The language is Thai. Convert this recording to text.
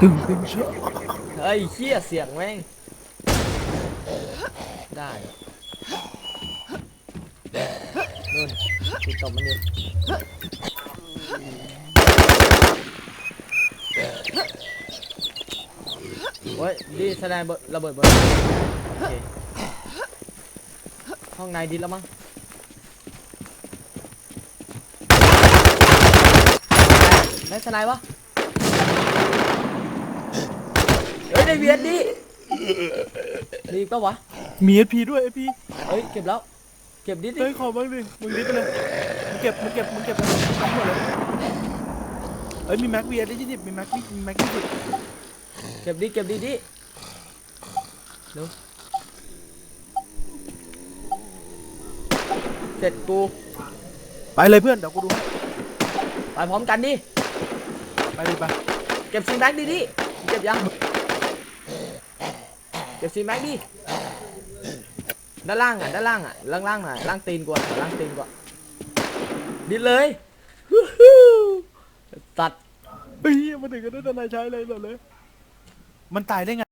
ตึงตึงเชื่อเฮ้ยเฮี้ยเสียงแม่ง ได้นู่นติดตบมันอยู่โอ้ยดีแสดงระเบิดเบิดห้องในดินแล้วมั้งได้สไนวะ เฮ้ยได้เวียนดิดีปะวะ มีเอพีด้วยเอพีเฮ้ยเก็บแล้ว เก็บดิดิเฮ้ยขอบ้างดิมึงดิไปเลยมึงเก็บมึงเก็บมึงเก็บไปทั้งหมดเลยเอ้ยมีแม็กเวียได้ยี่สิบมีแม็กมีแม็กยี่สิบเก็บดิเก็บดิดิเร็วเสร็จกูไปเลยเพื่อนเดี๋ยวกูดูให้ไปพร้อมกันดิไปเลยไป เก็บซีแม็กดิดิเก็บยัง เก็บซีแม็กดิ ด้านล่างอะ ด้านล่างอะ ล่างล่างอะล่างตีนกว่าล่างตีนกว่าดิดเลยตัดเฮ้ยมันถึงกันได้ทนายใช้เลยเหรอเลย มันตายได้ไง